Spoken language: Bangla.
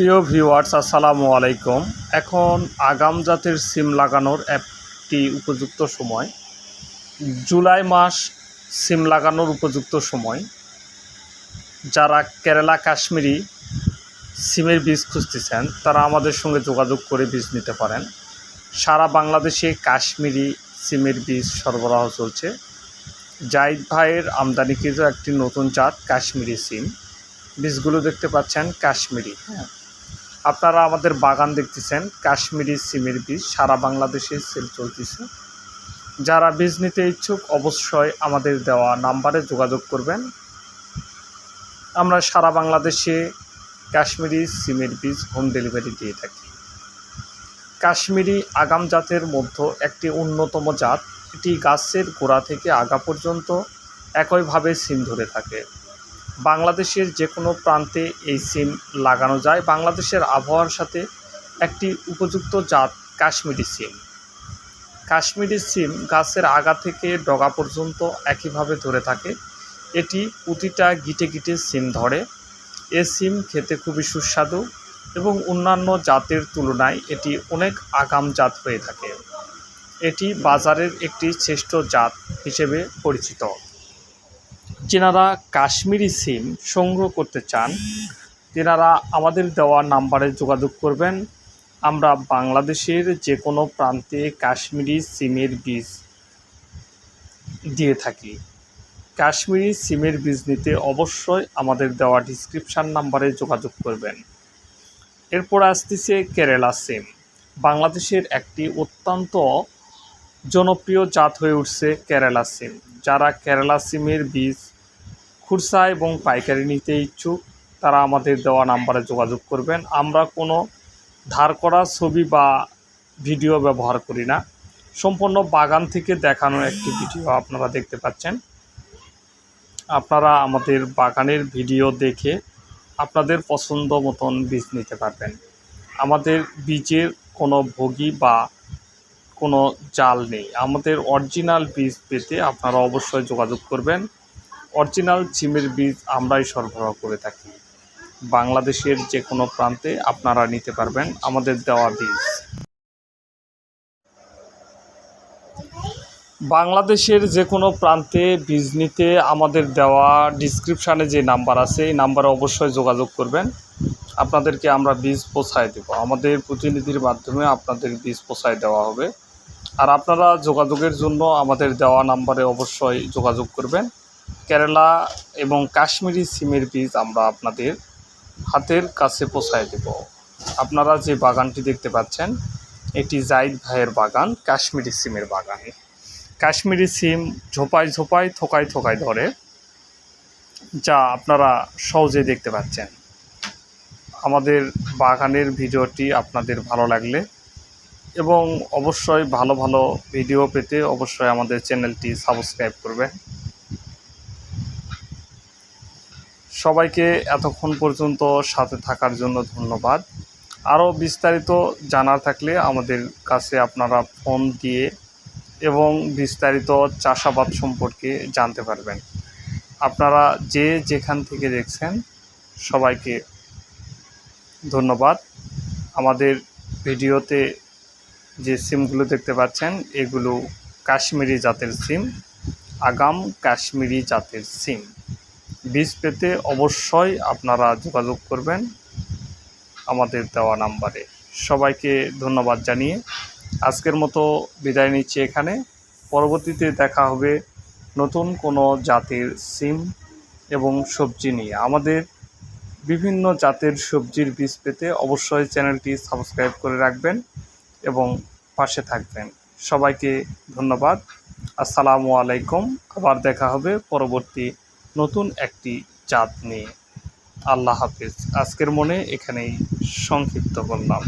প্রিয় ভিউয়ার্স, আসসালামু আলাইকুম। এখন আগাম জাতের সিম লাগানোর একটি উপযুক্ত সময়। জুলাই মাস সিম লাগানোর উপযুক্ত সময়। যারা কেরালা, কাশ্মীরি সিমের বীজ খুঁজতেছেন, তারা আমাদের সঙ্গে যোগাযোগ করে বীজ নিতে পারেন। সারা বাংলাদেশে কাশ্মীরি সিমের বীজ সরবরাহ চলছে। জাইদ ভাইয়ের আমদানিকৃত একটি নতুন জাত কাশ্মীরি সিম। বীজগুলো দেখতে পাচ্ছেন কাশ্মীরি হ্যাঁ। আপনারা আমাদের বাগান দেখতেছেন, কাশ্মীরি সিমের বীজ, সারা বাংলাদেশে সেল চলতেছে। যারা বীজ নিতে ইচ্ছুক, অবশ্যই আমাদের দেওয়া নাম্বারে যোগাযোগ করবেন। আমরা সারা বাংলাদেশে কাশ্মীরি সিমের বীজ হোম ডেলিভারি দিয়ে থাকি। কাশ্মীরি আগাম জাতের মধ্যে একটি অন্যতম জাত। এটি গাছের গোড়া থেকে আগা পর্যন্ত একইভাবে সিম ধরে থাকে। বাংলাদেশের যে কোনো প্রান্তে এই সিম লাগানো যায়। বাংলাদেশের আবহাওয়ার সাথে একটি উপযুক্ত জাত কাশ্মীরি সিম। কাশ্মীরি সিম গাছের আগা থেকে ডগা পর্যন্ত একইভাবে ধরে থাকে। এটি প্রতিটা গিটে গিটে সিম ধরে। এ সিম খেতে খুবই সুস্বাদু এবং অন্যান্য জাতের তুলনায় এটি অনেক আগাম জাত হয়ে থাকে। এটি বাজারের একটি শ্রেষ্ঠ জাত হিসেবে পরিচিত। যেনারা কাশ্মীরি সিম সংগ্রহ করতে চান, তেনারা আমাদের দেওয়া নাম্বারে যোগাযোগ করবেন। আমরা বাংলাদেশের যে কোনো প্রান্তে কাশ্মীরি সিমের বীজ দিয়ে থাকি। কাশ্মীরি সিমের বীজ নিতে অবশ্যই আমাদের দেওয়া ডিসক্রিপশান নাম্বারে যোগাযোগ করবেন। এরপর আসতেছে কেরালা সিম। বাংলাদেশের একটি অত্যন্ত জনপ্রিয় জাত হয়ে উঠছে কেরালা সিম। যারা কেরালা সিমের বীজ খুরসা এবং পাইকারি নিতে ইচ্ছুক, তারা আমাদের দেওয়া নাম্বারে যোগাযোগ করবেন। আমরা কোনো ধার করা ছবি বা ভিডিও ব্যবহার করি না। সম্পূর্ণ বাগান থেকে দেখানো একটি ভিডিও আপনারা দেখতে পাচ্ছেন। আপনারা আমাদের বাগানের ভিডিও দেখে আপনাদের পছন্দ মতন বীজ নিতে পারবেন। আমাদের বীজের কোনো ভোগী বা কোনো জাল নেই। আমাদের অরিজিনাল বীজ পেতে আপনারা অবশ্যই যোগাযোগ করবেন। অরিজিনাল সিমের বীজ আমরাই সরবরাহ করে থাকি। বাংলাদেশের যে কোনো প্রান্তে আপনারা নিতে পারবেন আমাদের দেওয়া বীজ। বাংলাদেশের যে কোনো প্রান্তে বীজ নিতে আমাদের দেওয়া ডিসক্রিপশানে যে নাম্বার আছে, এই নাম্বারে অবশ্যই যোগাযোগ করবেন। আপনাদেরকে আমরা বীজ পৌঁছায় দেব। আমাদের প্রতিনিধির মাধ্যমে আপনাদের বীজ পৌঁছায় দেওয়া হবে। আর আপনারা যোগাযোগের জন্য আমাদের দেওয়া নাম্বারে অবশ্যই যোগাযোগ করবেন। কেরালা এবং কাশ্মীরি সিমের বীজ আমরা আপনাদের হাতের কাছে পৌঁছায় দেব। আপনারা যে বাগানটি দেখতে পাচ্ছেন, এটি জাইদ ভাইয়ের বাগান, কাশ্মীরি সিমের বাগান। কাশ্মীরি সিম ঝোপায় ঝোপায়, থোকায় থোকায় ধরে, যা আপনারা সহজে দেখতে পাচ্ছেন। আমাদের বাগানের ভিডিওটি আপনাদের ভালো লাগলে এবং অবশ্যই ভালো ভালো ভিডিও পেতে অবশ্যই আমাদের চ্যানেলটি সাবস্ক্রাইব করবেন। সবাইকে এতক্ষণ পর্যন্ত সাথে থাকার জন্য ধন্যবাদ। আরও বিস্তারিত জানার থাকলে আমাদের কাছে আপনারা ফোন দিয়ে এবং বিস্তারিত চাষাবাদ সম্পর্কে জানতে পারবেন। আপনারা যে যেখান থেকে দেখছেন, সবাইকে ধন্যবাদ। আমাদের ভিডিওতে যে সিমগুলো দেখতে পাচ্ছেন, এগুলো কাশ্মীরি জাতের সিম, আগাম কাশ্মীরি জাতের সিম। বীজ পেতে অবশ্যই আপনারা যোগাযোগ করবেন আমাদের দেওয়া নাম্বারে। সবাইকে ধন্যবাদ জানিয়ে আজকের মতো বিদায় নিচ্ছি এখানে। পরবর্তীতে দেখা হবে নতুন কোনো জাতের সিম এবং সবজি নিয়ে। আমাদের বিভিন্ন জাতের সবজির বীজ পেতে অবশ্যই চ্যানেলটি সাবস্ক্রাইব করে রাখবেন এবং পাশে থাকবেন। সবাইকে ধন্যবাদ। আসসালামু আলাইকুম। আবার দেখা হবে পরবর্তী নতুন একটি চাঁদ নিয়ে। আল্লাহ হাফিজ। আজকের মনে এখানেই সংক্ষিপ্ত করলাম।